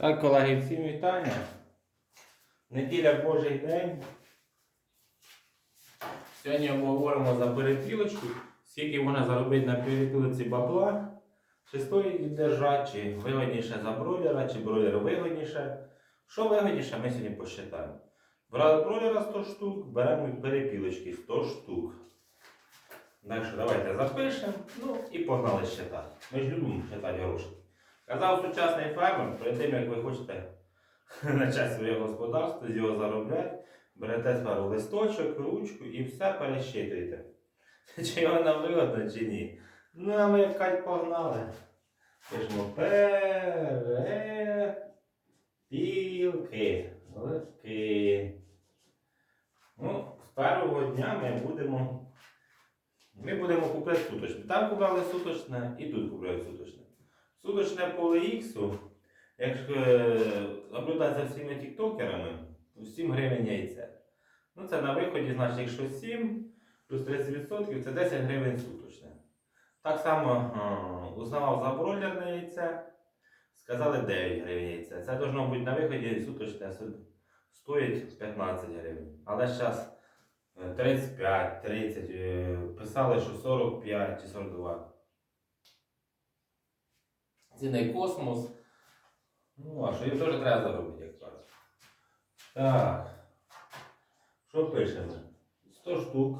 Так, колеги, всім вітання. Неділя Божий день. Сьогодні обговоримо за перепілочку, скільки можна заробити на перепілці бабла, чи стоїть держати, чи вигодніше за бройлера, чи бройлер вигодніше. Що вигодніше, ми сьогодні посчитаємо. Брали бройлера 100 штук, беремо перепілочки 100 штук. Так що давайте запишемо, ну і погнали считати. Ми ж любимо считати гроші. Казав сучасний фермер, перед тим як ви хочете почати своє господарство, з його заробляти, берете свару листочок, ручку і все пересчитуєте. Чи його нам вигодно, чи ні. Ну, а ми як погнали. Пишемо перепілки. Лики. Ну, з першого дня ми будемо. Ми будемо купляти суточне. Там купляли суточне і тут купляють суточне. Суточне поле Іксу, якщо е, наблюдати за всіми тіктокерами, то 7 гривень яйце. Ну це на виході, значить, якщо 7 плюс 30% це 10 гривень суточне. Так само е, узнавав за бройлерне яйце, сказали 9 гривень яйце. Це должно бути на виході суточне стоїть 15 гривень. Але зараз 35, 30, е, писали, що 45 чи 42. Ціни космос. Ну, а що їм теж треба заробити, як кажуть. Так. Що пишемо? 100 штук.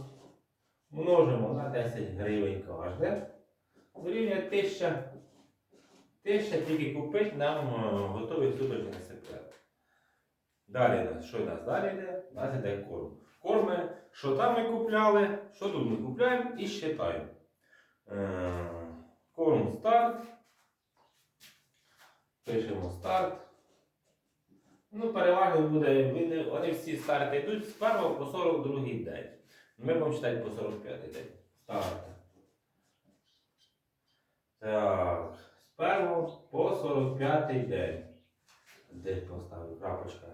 Множимо на 10 гривень кожне. Дорівнює 1000. 1000 тільки купити нам е, готовий суточний секрет. Далі нас, що нас далі йде? У нас йде корм. Корми, що там ми купляли, що тут ми купляємо і считаємо. Е, Корм старт. Пишемо старт. Ну, переважно буде, вони, всі старти йдуть з 1 по 42 день. Ми будемо читати по 45 день. Старт. Так. З 1 по 45 день. Десь поставив крапочка.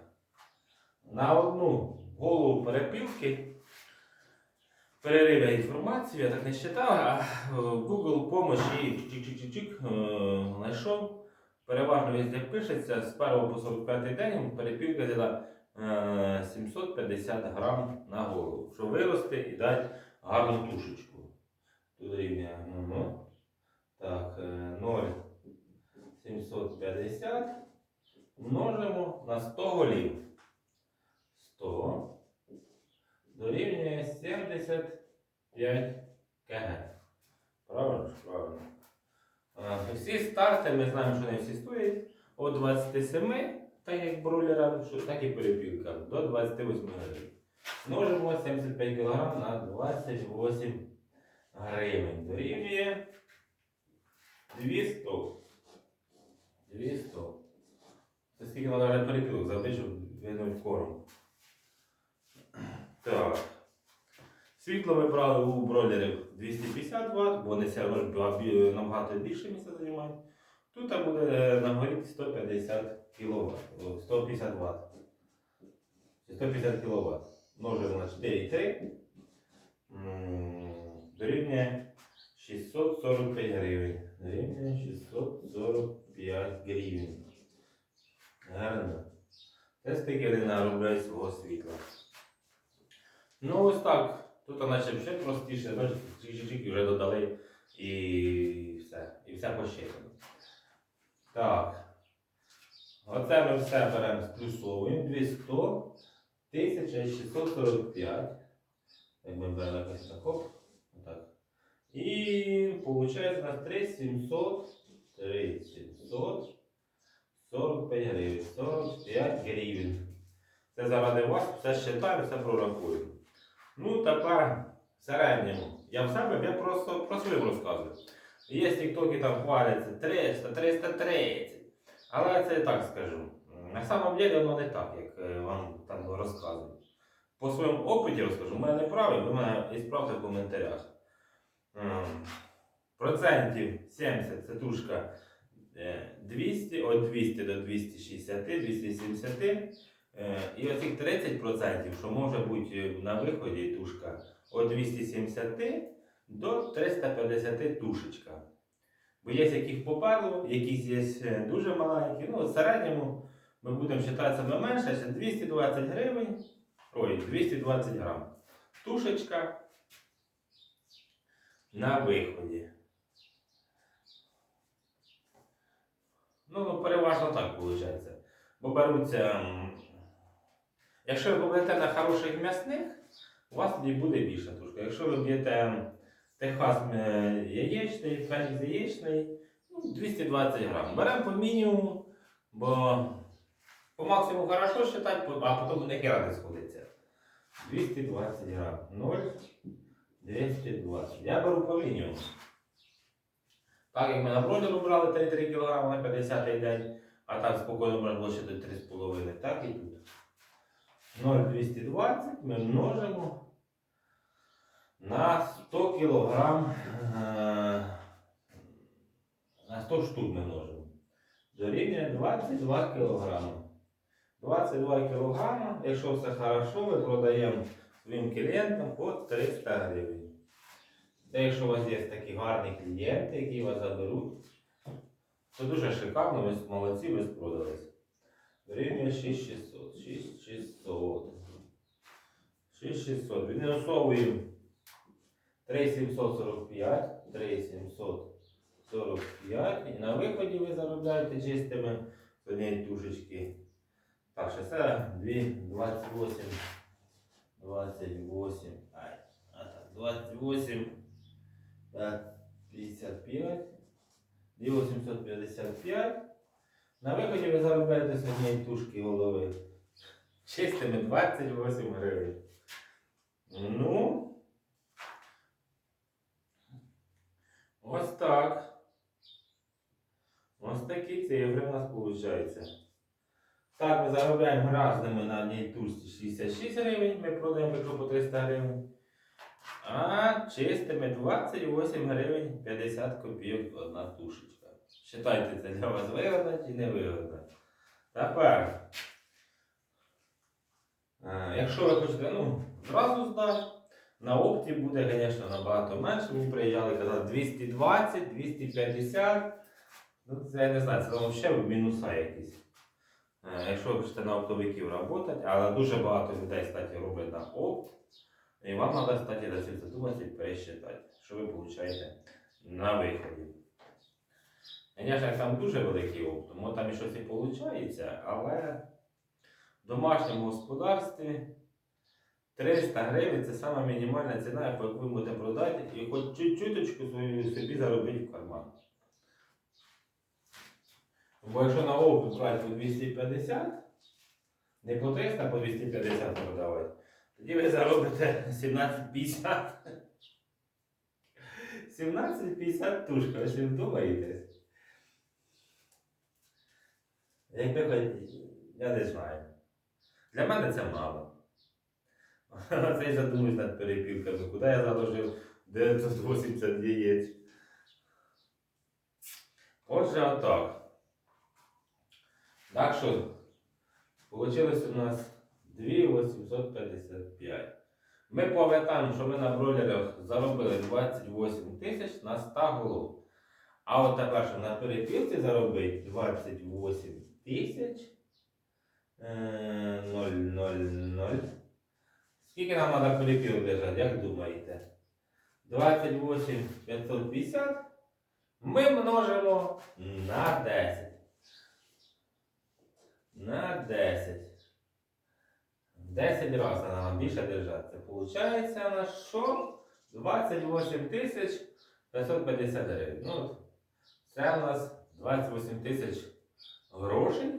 На одну голову перепілки. Перерив інформацію, я так не читав, а е, Google помощі чик-чик-чик-чик е, знайшов. Переважно везде пишеться з 1 по 45 день перепілка взяла е, 750 грам на голову, щоб вирости і дати гарну тушечку. Тут рівня ну, так, е, 0,750 множимо на 100 голів. 100 дорівнює 75 кг. Правильно? Правильно. Всі старти, ми знаємо, що не всі стоять від 27, так як бройлера, що- так і перепілка, до 28 гривень. Множимо 75 кг на 28 гривень. Дорівнює 200. 200. Це скільки треба перепілок завжди, щоб винути корм. Так. Світло ми брали у бройлерів 250 Вт, бо бі- набагато більше місця займають. Тут буде е, на горі 150 кВт, 150 Вт. 150 кВт. Множимо на 4,3. М, Дорівнює 645 гривень. Дорівнює 645 гривень. Гарно. Це вони наробляють свого світла. Ну ось так. Тут наче ще простіше, чик-чик-чик, вже додали і все. І все посчитано. Так. Оце ми все беремо сплюсовуємо. 200, 1645. Так ми беремо якось так. Оп. Отак. І виходить у нас 3700, 3700, 45 гривень. 45 гривень. Це заради вас, все считаю, все прорахую. Ну, тепер в середньому. Я в себе я просто про своє розказую. Є тіктоки там хваляться 300, 330. Але це я так скажу. На самом деле воно не так, як е, вам там розказують. По своєму опиті розкажу, мене не ви мене і справте в коментарях. Процентів 70 це тушка е, 200, від 200 до 260, 270. Е, І оцих 30%, що може бути на виході тушка від 270 до 350 тушечка. Бо є яких попереду, якісь є е, дуже маленькі. Ну, в середньому ми будемо вважати себе менше, це 220 гривень. Ой, 220 грам. Тушечка на виході. Ну, ну, переважно так виходить. Бо беруться. Якщо ви побудете на хороших м'ясних, у вас тоді буде більша тушка. Якщо ви б'єте Техас е, яєчний, фенікс яєчний, ну, 220 грам. Беремо по мінімуму, бо по максимуму хорошо вважати, а потім не не сходиться. 220 грам. 0, 220. Я беру по мінімуму. Так як ми на бройлеру брали 3-3 кг на 50-й день, а так спокійно можна ще до 3,5, так і тут. 0,220 ми множимо на 100 кг. На 100 штук ми множимо. Дорівнює 22 кг. 22 кг, якщо все хорошо, ми продаємо своїм клієнтам по 300 гривень. Та якщо у вас є такі гарні клієнти, які вас заберуть, то дуже шикарно, ви молодці, ви спродались. Дорівнює 6600. 6600. 6600. Відмінусовуємо 3745. 3745. І на виході ви заробляєте чистими однієї тушечки. Так, ще це 2, 28. 28. Ай, а так, 28. 55. 2855. На виході ви заробляєте з однієї тушки голови. Чистими 28 гривень. Ну. Ось так. Ось такі цифри у нас виходить. Так, ми заробляємо гразними на одній тушці 66 гривень, ми продаємо якщо по 300 гривень. А чистими 28 гривень 50 копійок одна тушечка. Считайте, це для вас вигодно чи не вигодно. Тепер, е, якщо ви хочете ну, зразу здати, на опті буде, звісно, набагато менше. Мені приїжджали казали 220, 250. Ну, це я не знаю, це взагалі мінуса якісь. Е, Якщо ви хочете на оптовиків працювати, але дуже багато людей, кстати, роблять на опт. І вам треба, кстати, за це задуматися пересчитати, що ви получаєте на виході. Як там дуже великий опт, тому там і щось і виходить, але в домашньому господарстві 300 гривень це сама мінімальна ціна, яку ви можете продати і хоч чуть-чуточку собі заробити в карман. Бо якщо на опт брати по 250, не по 300, а по 250 продавати. Тоді ви заробите 17,50. 17,50 тушка, ви ж Якби я не знаю. Для мене це мало. Це я задумуюсь над перепілками. Куди я заложив 980 яєць? Отже, отак. Так що, вийшло у нас 2855. Ми пам'ятаємо, що ми на бройлерах заробили 28 тисяч на 100 голов. А от тепер, щоб на перепілці заробити 28 тисяч е, 000. Скільки нам треба перепілок держати, як думаєте? 28 550 ми множимо на 10. На 10. 10 разів нам більше держати. Виходить у що? 28 тисяч 550 гривень. Ну, це у нас 28 тисяч грошей.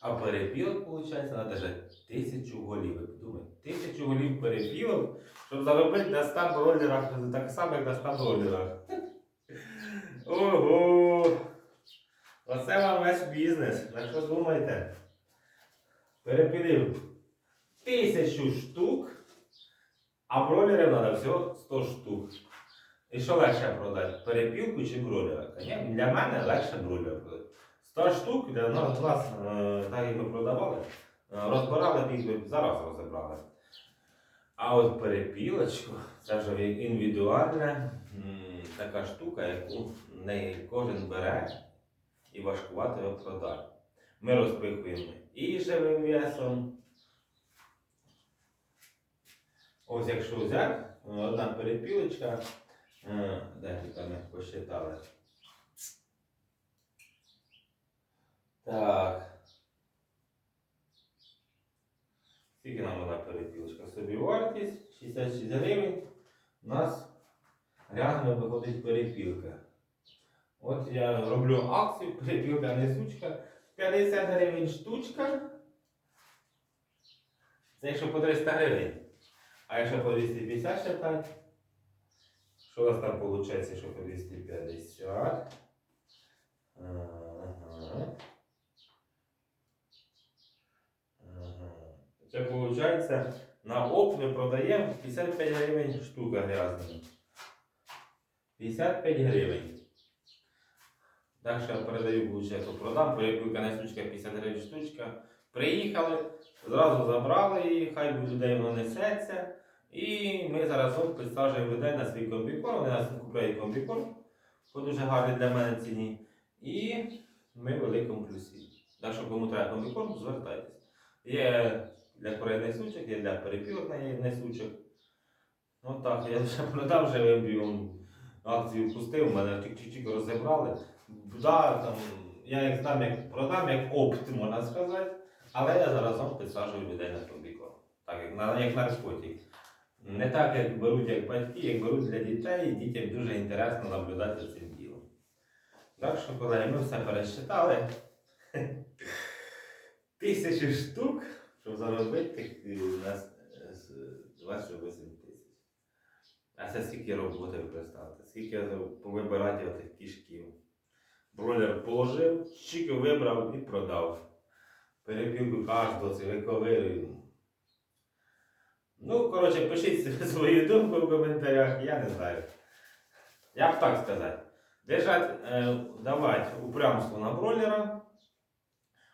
А перепілок, виходить, треба держати тисячу голів. Ви тисячу голів перепілок, щоб заробити на 100 бройлерах, так само, як на 100 бройлерах. Ого! Оце вам весь бізнес. На що думаєте? Перепілив тисячу штук, а бройлерів треба всього 100 штук. І що легше продати? Перепілку чи? Конечно, Для мене легше бройлера продати. 100 штук для нас, нас е, так як ми продавали, е, розбирали б зараз розібрали. А от перепілочку, це вже індивідуальна така штука, яку не кожен бере і важкувати його продати. Ми розпихуємо і живим весом. Ось якщо взяти, одна перепілочка, де тут посчитали. Так. Скільки нам вона перепілочка? Собі вартість 66 гривень. У нас реально виходить перепілка. От я роблю акцію, перепілка несучка. 50 гривень штучка. Це якщо по 300 гривень. А якщо по 250 считати, що у нас там виходить, якщо по 250? Ага. Ага. Це виходить, на оп ми продаємо 55 гривень штука грязна. 55 гривень. Так що передаю, виходить, продам, перепілка на штучка 50 гривень штучка. Приїхали, зразу забрали її, хай людей воно несеться. І ми заразом підсаджуємо людей на свій комбікорм. Вони нас купляють комбікорм по дуже гарній для мене ціні. І ми в великому плюсі. Так що кому треба комбікорм, звертайтесь. Є для курей несучок, є для перепілок на несучок. Ну так, я вже продав живим біом. Акцію пустив, мене чик-чик розібрали. Да, там, я їх здам, як продам, як опт, можна сказати. Але я заразом підсаджую людей на комбікорм. Так, як, на- як наркотик. Не так, як беруть як батьки, як беруть для дітей, і дітям дуже інтересно наблюдати за цим ділом. Так що, колеги, ми все пересчитали. Тисячі штук, щоб заробити е, на с- с- 28 тисяч. А це скільки роботи ви скільки повибирати отих кішків. Бройлер положив, чики вибрав і продав. Перепілку кожного це. Ну, коротше, пишіть свою думку в коментарях, я не знаю. Як так сказати? Держать, е, давати упрямство на бройлера,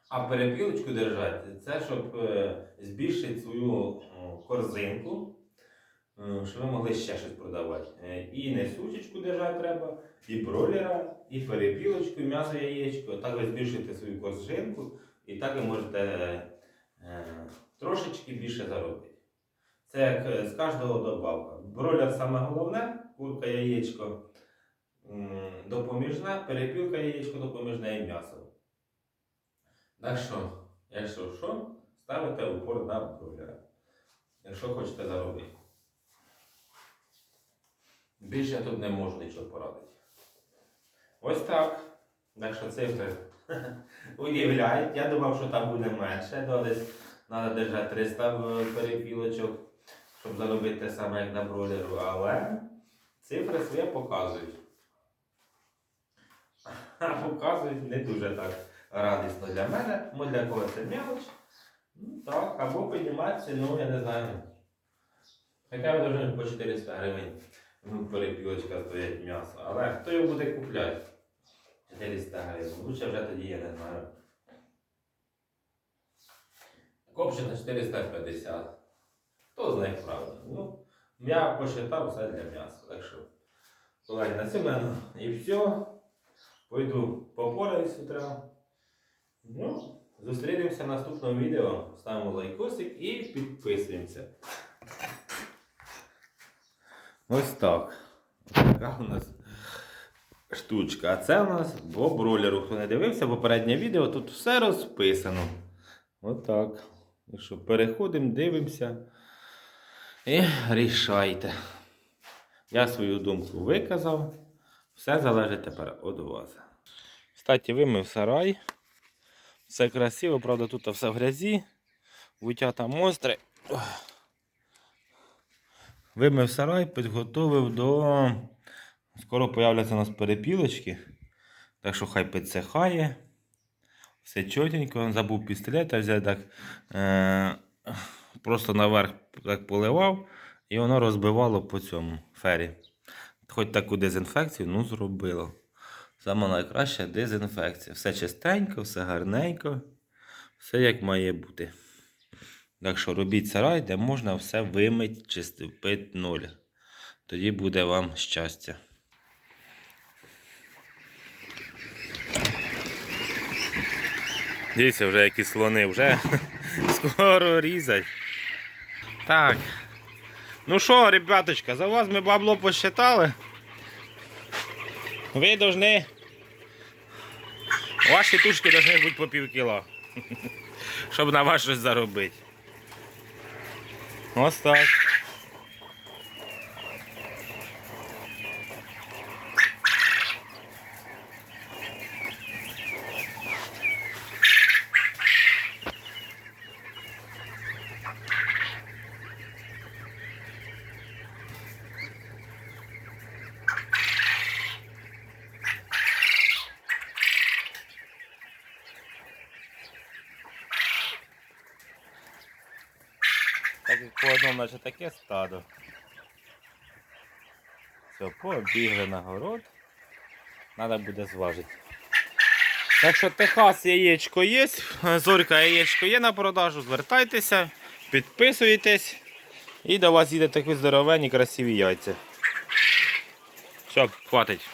а перепілочку держати, це щоб е, збільшити свою о, корзинку, е, щоб ви могли ще щось продавати. Е, і несучечку держати треба, і бройлера, і перепілочку, і м'ясо яєчко. Так ви збільшуєте свою корзинку, і так ви можете е, е, трошечки більше заробити. Це як е, з кожного добавка. Бройлер саме головне, курка, яєчко м, допоміжна, перепілка, яєчко допоміжне і м'ясо. Так що, якщо що, ставите упор на бройлера. Якщо хочете заробити. Більше я тут не можу нічого порадити. Ось так. Так що цифри удивляють. Я думав, що там буде менше, то десь треба держати 300 перепілочок, щоб заробити те саме, як на бройлеру, але цифри своє показують. Показують не дуже так радісно для мене, бо для кого це мелоч. Ну так, або піднімати ціну, я не знаю. Хоча дуже по 400 гривень ну, перепілочка стоять м'ясо. Але хто його буде купляти? 400 гривень. Лучше вже тоді я не знаю. Копчена 450. Хто знає правда? Ну, я посчитав все для м'яса. Так що, колеги, на цьому і все. Пойду попораюсь з. Ну, зустрінемося в наступному відео. Ставимо лайкосик і підписуємося. Ось так. Така у нас штучка. А це у нас по бройлеру. Хто не дивився попереднє відео, тут все розписано. Отак. Так що переходимо, дивимося і рішайте. Я свою думку виказав. Все залежить тепер від вас. Кстати, вимив сарай. Все красиво, правда, тут все в грязі. Витята монстри. Ох. Вимив сарай, підготовив до. Скоро появляться у нас перепілочки. Так що хай підсихає. Все чотенько. Забув пістолет, а взяв так. Е- просто наверх так поливав, і воно розбивало по цьому фері. Хоч таку дезінфекцію, ну зробило. Саме найкраща дезінфекція. Все чистенько, все гарненько, все як має бути. Так що робіть сарай, де можна все вимить, чистити ноль. Тоді буде вам щастя. Дивіться, вже які слони, вже скоро різать. Так. Ну що, ребяточка, за вас ми бабло посчитали. Ви повинні... Ваші тушки повинні бути по пів кіла. Щоб на вас щось заробити. Ось так. По одному, наче таке стадо. Все, побігли на город. Треба буде зважити. Так що Техас яєчко є, зорька яєчко є на продажу, звертайтеся, підписуйтесь і до вас їде такі здоровенні красиві яйця. Все, хватить.